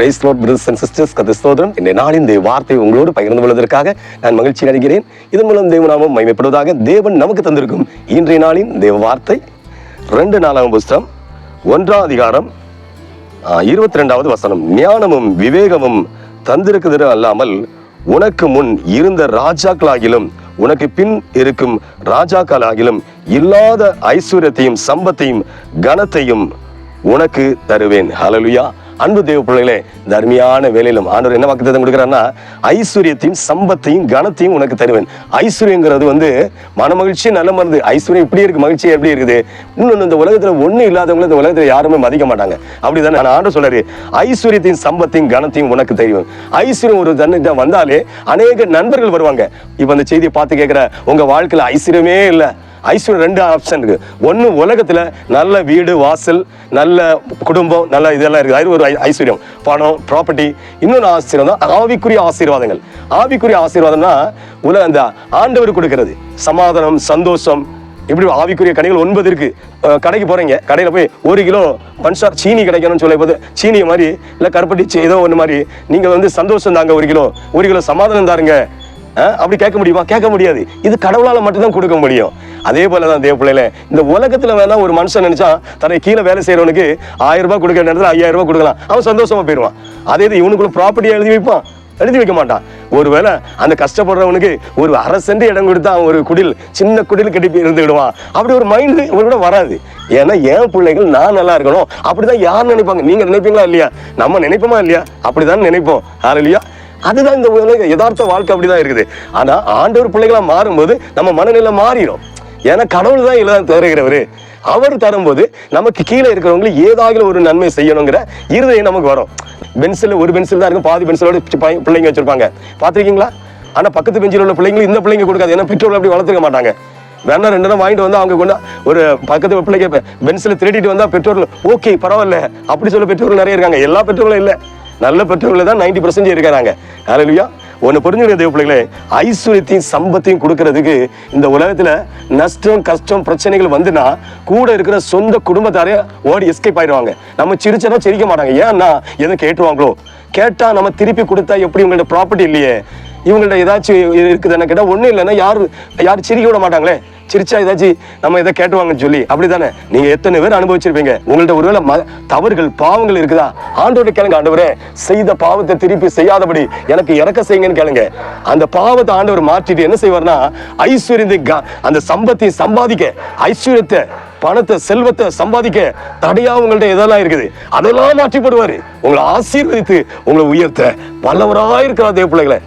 Praise Lord brothers and sisters கதை சோதரன் இந்த நாளின் இந்த வார்த்தை உங்களோடு பகிர்ந்து கொள்வதற்காக நான் மகிழ்ச்சி அடைகிறேன். இதன் மூலம் தேவநாமம் மயமைப்படுவதாக தேவன் நமக்கு தந்திருக்கும் இன்றைய நாளின் தேவ வார்த்தை. ரெண்டு நாளாம் புஸ்தம் ஒன்றாம் அதிகாரம் இருபத்தி ரெண்டாவது வசனம். ஞானமும் விவேகமும் தந்திருக்குது அல்லாமல் உனக்கு முன் இருந்த ராஜாக்களாகிலும் உனக்கு பின் இருக்கும் ராஜாக்களாகிலும் இல்லாத ஐஸ்வர்யத்தையும் சம்பத்தையும் கனத்தையும் உனக்கு தருவேன். ஹலலுயா அன்பு தேவ பிள்ளைகளே இந்த அருமையான வேலையிலும் ஆண்டவர் என்ன வாக்குத்தத்தம் கொடுக்குறாருன்னா ஐஸ்வர்யத்தையும் சம்பத்தையும் கனத்தையும் உனக்கு தருவேன். ஐஸ்வர்யங்கிறது வந்து மன மகிழ்ச்சியும் நல்ல மருந்து ஐஸ்வர்யம் இப்படி இருக்கு மகிழ்ச்சி எப்படி இருக்குது? இன்னொன்று இந்த உலகத்தில் ஒன்றும் இல்லாதவங்களும் இந்த உலகத்தில் யாருமே மதிக்க மாட்டாங்க. அப்படிதானே நான் ஆண்டு சொல்றாரு. ஐஸ்வர்யத்தையும் சம்பத்தையும் கனத்தையும் உனக்கு தெரியும் ஐஸ்வர்யம் ஒரு தன்னிட்ட வந்தாலே அநேக நண்பர்கள் வருவாங்க. இப்போ அந்த செய்தியை பார்த்து கேட்குற உங்க வாழ்க்கையில் ஐஸ்வர்யமே இல்லை. ஐஸ்வர்யம் ரெண்டு ஆப்ஷன் இருக்குது ஒன்று உலகத்தில் நல்ல வீடு வாசல் நல்ல குடும்பம் நல்ல இதெல்லாம் இருக்குது அது ஒரு ஐ- ஐஸ்வர்யம். பணம் ப்ராப்பர்ட்டி இன்னொன்று ஆசீர்வாதம் தான் ஆவிக்குரிய ஆசீர்வாதங்கள். ஆவிக்குரிய ஆசீர்வாதம்னா உலக அந்த ஆண்டவர் கொடுக்கறது. சமாதானம் சந்தோஷம். இப்படி ஆவிக்குரிய கடைகள் ஒன்பது இருக்குது கடைக்கு போகிறீங்க கடையில் போய் ஒரு கிலோ பன்சார் சீனி கிடைக்கணும்னு சொல்ல போது சீனி மாதிரி இல்லை கருப்பட்டி சீ- ஏதோ ஒன்று மாதிரி நீங்கள் வந்து சந்தோஷம் தாங்க ஒரு கிலோ. ஒரு கிலோ சமாதானம் தாருங்க. அப்படி கேட்க முடியுமா? கேட்க முடியாது. இது கடவுளால் மட்டும்தான் கொடுக்க முடியும். அதே போல தான் தேவ பிள்ளையில இந்த உலகத்துல வேணா ஒரு மனுஷன் நினைச்சா தன்னை கீழே வேலை செய்யறவனுக்கு ஆயிரம் ரூபாய் கொடுக்குற நேரத்தில் ஐயாயிரம் ரூபாய் கொடுக்கலாம். அவன் சந்தோஷமா போயிடுவான். அதே இது இவனுக்குள்ள ப்ராப்பர்ட்டியை எழுதி வைப்பான். எழுதி வைக்க மாட்டான். ஒருவேளை அந்த கஷ்டப்படுறவனுக்கு ஒரு அரை சென்ட் இடம் கொடுத்தா அவன் ஒரு குடில் சின்ன குடில் கட்டி போய் இருந்து விடுவான். அப்படி ஒரு மைண்டு கூட வராது. ஏன்னா என் பிள்ளைகள் நான் நல்லா இருக்கணும். அப்படிதான் யார் நினைப்பாங்க. நீங்க நினைப்பீங்களா இல்லையா? நம்ம நினைப்போமா இல்லையா? அப்படிதான் நினைப்போம். யார் இல்லையா அதுதான் இந்த உலக யதார்த்த வாழ்க்கை அப்படிதான் இருக்குது. ஆனா ஆண்டவர் பிள்ளைகளா மாறும்போது நம்ம மனநிலை மாறிடும். ஏன்னா கடவுள் தான் எல்லாம் தருகிறவர். அவர் தரும்போது நமக்கு கீழே இருக்கிறவங்களுக்கு ஏதாவது ஒரு நன்மை செய்யணுங்கிற இருதயம் நமக்கு வரும். பென்சில் ஒரு பென்சில் தான் இருக்கும். பாதி பென்சிலோட பிள்ளைங்க வச்சிருப்பாங்க. பார்த்துருக்கீங்களா? ஆனால் பக்கத்து பெஞ்சில் உள்ள பிள்ளைங்களும் இந்த பிள்ளைங்க கொடுக்காது. ஏன்னா பெற்றோர்கள் அப்படி வளர்த்துக்க மாட்டாங்க. வேணா ரெண்டு நேரம் வாங்கிட்டு வந்தால் அவங்க கொண்டா ஒரு பக்கத்து பிள்ளைங்க பென்சில் திருடிட்டு வந்தால் பெற்றோர்கள் ஓகே பரவாயில்ல. அப்படி சொல்ல பெற்றோர்கள் நிறைய இருக்காங்க. எல்லா பெற்றோர்களும் இல்லை. நல்ல பெற்றோர்களை தான் நைன்டி பர்சன்டேஜ் இருக்கிறாங்க ஹalleluya ஒன்று புரிஞ்சுக்கிற தேவ பிள்ளைகளே ஐஸ்வர்யத்தையும் சம்பத்தையும் கொடுக்கறதுக்கு இந்த உலகத்தில் நஷ்டம் கஷ்டம் பிரச்சனைகள் வந்துனா கூட இருக்கிற சொந்த குடும்பத்தாரே ஓடி எஸ்கேப் ஆயிடுவாங்க. நம்ம சிரிச்சனா சிரிக்க மாட்டாங்க. ஏன்னா எதுவும் கேட்டுருவாங்களோ? கேட்டால் நம்ம திருப்பி கொடுத்தா எப்படி உங்கள்ட்ட ப்ராப்பர்ட்டி இல்லையே? இவங்கள்ட்ட ஏதாச்சும் இருக்குதுன்னு கேட்டால் ஒன்றும் இல்லைன்னா யாரு யாரும் சிரிக்க விட மாட்டாங்களே? சிரிச்சா ஏதாச்சும் நம்ம இதை கேட்டுவாங்கன்னு சொல்லி அப்படிதானே நீங்க எத்தனை பேர் அனுபவிச்சிருப்பீங்க? உங்கள்ட்ட ஒருவேளை ம- தவறுகள் பாவங்கள் இருக்குதா? ஆண்டோட கேளுங்க ஆண்டவரே. செய்த பாவத்தை திருப்பி செய்யாதபடி எனக்கு இறக்க செய்யுங்கன்னு கேளுங்க. அந்த பாவத்தை ஆண்டவர் மாற்றிட்டு என்ன செய்வார்னா ஐஸ்வர்யத்தை க- அந்த சம்பத்தை சம்பாதிக்க ஐஸ்வர்யத்தை பணத்தை செல்வத்தை சம்பாதிக்க தடையா உங்கள்ட்ட எதெல்லாம் இருக்குது. அதெல்லாம் மாற்றிப்படுவாரு. உங்களை ஆசீர்வதித்து உங்களை உயர்த்த வல்லவராக இருக்கிறார் தேவ பிள்ளைகளை.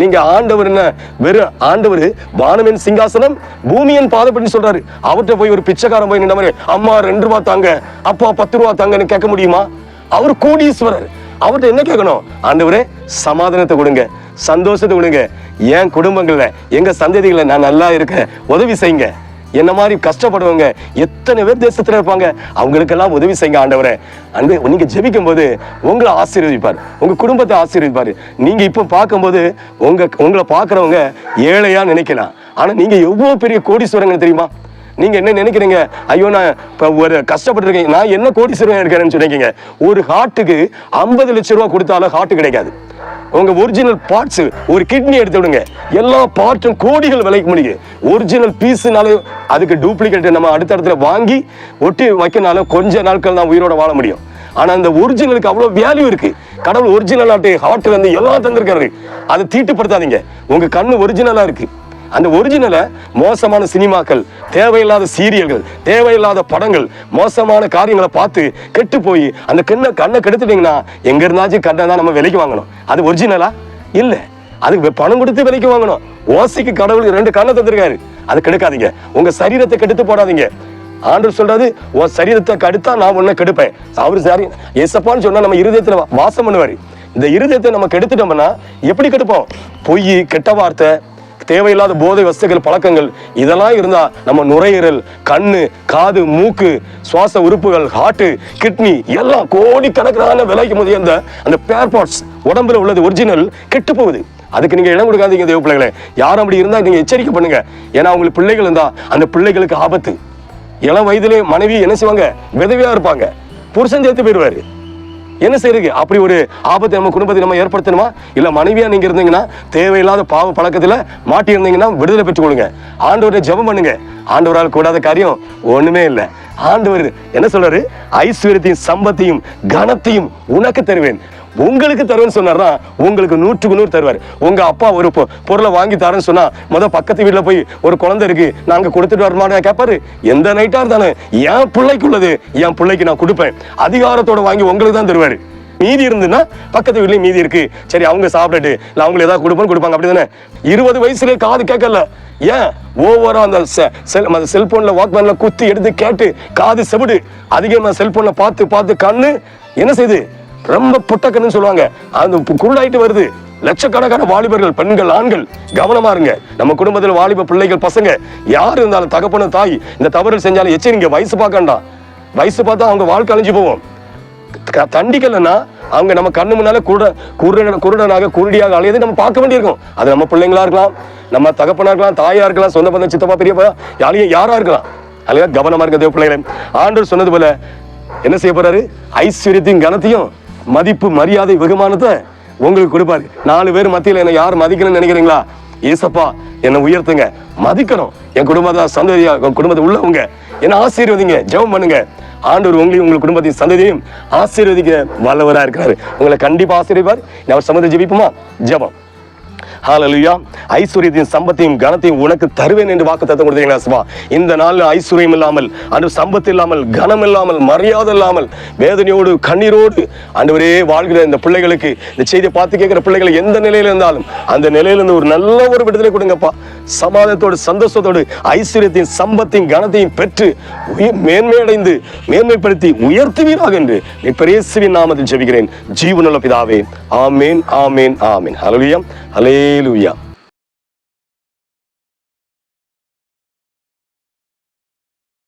நீங்க ஆண்டவர் என்ன? வெறும் ஆண்டவர் வானமின் சிங்காசனம் பூமியின் பாதப்படி சொல்றாரு. அவர்கிட்ட போய் ஒரு பிச்சைக்காரன் போய் நின்ற மாதிரி அம்மா ரெண்டு ரூபா தாங்க. அப்பா பத்து ரூபா தாங்கன்னு கேட்க முடியுமா? அவர் கோடீஸ்வரர். அவர்கிட்ட என்ன கேட்கணும்? ஆண்டவரே சமாதானத்தை கொடுங்க. சந்தோஷத்தை கொடுங்க. என் குடும்பங்களில் எங்கள் சந்ததிகளை நான் நல்லா இருக்கேன். உதவி செய்யுங்க. என்ன மாதிரி கஷ்டப்படுவங்க? எத்தனை பேர் தேசத்தில் இருப்பாங்க? அவங்களுக்கெல்லாம் உதவி செய்யுங்க ஆண்டவரே. அன்பு நீங்கள் ஜெபிக்கும் போது உங்களை ஆசீர்வதிப்பார். உங்கள் குடும்பத்தை ஆசீர்வதிப்பார். நீங்கள் இப்போ பார்க்கும்போது உங்கள் உங்களை பார்க்குறவங்க ஏழையாக நினைக்கலாம். ஆனால் நீங்கள் எவ்வளோ பெரிய கோடீஸ்வரங்க தெரியுமா? நீங்க என்ன நினைக்கிறீங்க? ஐயோ நான் இப்போ ஒரு கஷ்டப்பட்டுருக்கீங்க நான் என்ன கோடீஸ்வரன் இருக்கிறேன்னு சொன்னீங்க ஒரு ஹார்ட்டுக்கு ஐம்பது லட்ச ரூபா கொடுத்தாலும் ஹார்ட் கிடைக்காது. உங்க ஒரிஜினல் பார்ட்ஸ் ஒரு கிட்னி எடுத்து விடுங்க. எல்லா பார்ட்டும் கோடிகள் விலைக்கு முடியும் ஒரிஜினல் பீஸ்னாலும் அதுக்கு டூப்ளிகேட் நம்ம அடுத்த இடத்துல வாங்கி ஒட்டி வைக்கனாலும் கொஞ்ச நாட்கள் தான் உயிரோட வாழ முடியும். ஆனா அந்த ஒரிஜினலுக்கு அவ்வளவு வேல்யூ இருக்கு. கடவுள் ஒரிஜினல் ஆட்டு ஹார்ட் வந்து எல்லாம் தந்திருக்காரு. அதை தீட்டுப்படுத்தாதீங்க. உங்க கண்ணு ஒரிஜினலா இருக்கு. அந்த ஒரிஜினலை மோசமான சினிமாக்கள் தேவையில்லாத சீரியல்கள் தேவையில்லாத படங்கள் மோசமான காரியங்களை பார்த்து கெட்டு போய் அந்த கண்ணை கண்ணை கெடுத்துட்டீங்கன்னா எங்க இருந்தாச்சும் கண்ணை தான் நம்ம விலைக்கு வாங்கணும். அது ஒரிஜினலா இல்லை. அதுக்கு பணம் கொடுத்து விலைக்கு வாங்கணும். ஓசைக்கு கடவுள் ரெண்டு கண்ணை தந்திருக்காரு. அது கெடுக்காதீங்க. உங்க சரீரத்தை கெடுத்து போடாதீங்க. ஆண்டவர் சொல்றாரு உன் சரீரத்தை கடுத்தா நான் உன்னை கெடுப்பேன். அவரு சரி எசப்பான்னு சொன்னா நம்ம இருதயத்துல வாசம் பண்ணுவாரு. இந்த இருதயத்தை நம்ம கெடுத்துட்டோம்னா எப்படி கெடுப்போம்? பொய் கெட்ட வார்த்தை தேவையில்லாத போதை வஸ்துகள் பழக்கங்கள் இதெல்லாம் இருந்தால் நம்ம நுரையீரல் கண்ணு காது மூக்கு சுவாச உறுப்புகள் ஹார்ட்டு கிட்னி எல்லாம் கோடிக்கணக்கான விலைக்கு முதிய அந்த அந்த பேர் பார்ட்ஸ் உடம்புல உள்ளது ஒரிஜினல் கெட்டு போகுது. அதுக்கு நீங்கள் இடம் கொடுக்காதீங்க தேவ பிள்ளைகளே. யாரும் அப்படி இருந்தால் நீங்கள் எச்சரிக்கை பண்ணுங்க. ஏன்னா உங்களுக்கு பிள்ளைகள் இருந்தால் அந்த பிள்ளைகளுக்கு ஆபத்து. இளம் வயதிலே மனைவி என்ன செய்வாங்க? விதவியாக இருப்பாங்க. புருஷன் சேர்த்து போயிடுவாரு என்ன செய்யறது அப்படி ஒரு ஆபத்தை நம்ம குடும்பத்தை நம்ம ஏற்படுத்தணுமா? இல்ல மனைவியா நீங்க இருந்தீங்கன்னா தேவையில்லாத பாவ பழக்கத்துல மாட்டி இருந்தீங்கன்னா விடுதலை பெற்றுக்கொள்ளுங்க ஆண்டவரை ஜெபம் பண்ணுங்க. ஆண்டவரால் கூடாத காரியம் ஒண்ணுமே இல்லை. ஆண்டவர் என்ன சொல்றாரு? ஐஸ்வர்யத்தையும் சம்பத்தையும் கனத்தையும் உனக்கு தருவேன். உங்களுக்கு தருவேன்னு சொன்னார்னா உங்களுக்கு நூற்றுக்கு நூறு தருவார். உங்க அப்பா ஒரு பொ- பொருளை வாங்கி தரேன்னு சொன்னா மொதல் பக்கத்து வீட்டில் போய் ஒரு குழந்தை இருக்கு நாங்க கொடுத்துட்டு வரமான்னு கேட்பாரு எந்த நைட்டா இருந்தாலும் என் பிள்ளைக்குள்ளது என் பிள்ளைக்கு நான் கொடுப்பேன். அதிகாரத்தோட வாங்கி உங்களுக்கு தான் தருவாரு. மீதி இருந்துன்னா பக்கத்து வீட்லயும் மீதி இருக்கு. சரி அவங்க சாப்பிட்டுட்டு இல்லை அவங்களை ஏதாவது கொடுப்போம்னு கொடுப்பாங்க அப்படிதானே இருபது வயசுலேயே காது கேட்கல. ஏன்? ஓவரா அந்த செ- செல் அந்த செல்போனில் வாக்மேன்ல குத்தி எடுத்து கேட்டு காது செவிடு. அதிகமாக செல்போனில் பார்த்து பார்த்து கண்ணு என்ன செய்யுது ரொம்ப புட்டக்கன்னு சொல்லுவாங்க. அந்த குருடாயிட்டு வருது. லட்சக்கணக்கான வாலிபர்கள் பெண்கள் ஆண்கள் கவனமா இருங்க. நம்ம குடும்பத்தில் வாலிப பிள்ளைகள் பசங்க யார் இருந்தாலும் தகப்பன தாய் இந்த தவறு செஞ்சாலும் எச்சரிங்க வயசு பார்க்கண்டாம் வயசு பார்த்தா அவங்க வாழ்க்கை அழிஞ்சு போவோம். க- அவங்க நம்ம கண்ணு முன்னால குருட குருட குருடனாக குருடியாக அழையது நம்ம பார்க்க வேண்டியிருக்கும். அது நம்ம பிள்ளைங்களா இருக்கலாம் நம்ம தகப்பனா இருக்கலாம் தாயா இருக்கலாம் சொந்த பந்தம் சித்தப்பா பெரியப்பா யாரையும் யாரா இருக்கலாம். அல்லையா கவனமா இருக்க தேவ பிள்ளைகளே. ஆண்டவர் சொன்னது போல என்ன செய்ய போறாரு? ஐஸ்வர்யத்தையும் கனத்தையும் மதிப்பு மரியாதை வெகுமானத்தை உங்களுக்கு கொடுப்பாரு. நாலு பேர் மத்தியில் என்ன யார் மதிக்கணும்னு நினைக்கிறீங்களா? ஏசப்பா என்னை உயர்த்துங்க. மதிக்கணும். என் குடும்பத்தை சந்ததியா என் குடும்பத்தை உள்ளவங்க. என்ன ஆசீர்வதிங்க ஜெபம் பண்ணுங்க. ஆண்டவர் உங்களையும் உங்கள் குடும்பத்தையும் சந்ததியும் ஆசீர்வதிக்க வல்லவரா இருக்கிறாரு உங்களை கண்டிப்பா ஆசீர்வார் அவர் சம்மந்த ஜெபிப்போமா? ஜெபம். ஹalleluya ஐஸ்வர்யத்தையும் சம்பத்தையும் கனத்தையும் உனக்கு தருவேன் என்று வாக்கு தத்தம் கொடுத்தீங்களா சுவா? இந்த நாளில் ஐஸ்வர்யம் இல்லாமல் அன்று சம்பத்து இல்லாமல் கனம் இல்லாமல் மரியாதை இல்லாமல் வேதனையோடு கண்ணீரோடு அன்றுவரே வாழ்கிற இந்த பிள்ளைகளுக்கு இந்த செய்தியை பார்த்து கேட்கிற பிள்ளைகள் எந்த நிலையில் இருந்தாலும் அந்த நிலையிலிருந்து ஒரு நல்ல ஒரு விடுதலை கொடுங்கப்பா. சமாதானத்தோடு சந்தோஷத்தோடு ஐஸ்வர்யத்தையும் சம்பத்தையும் கனத்தையும் பெற்று உயிர் மேன்மையடைந்து மேன்மைப்படுத்தி உயர்த்துவீராக என்று நீ பிரேசுவின் நாமத்தில் ஜெபிக்கிறேன். ஜீவனுள்ள பிதாவே ஆமேன் ஆமேன் ஆமேன். ஹalleluya ഹല്ലേലൂയ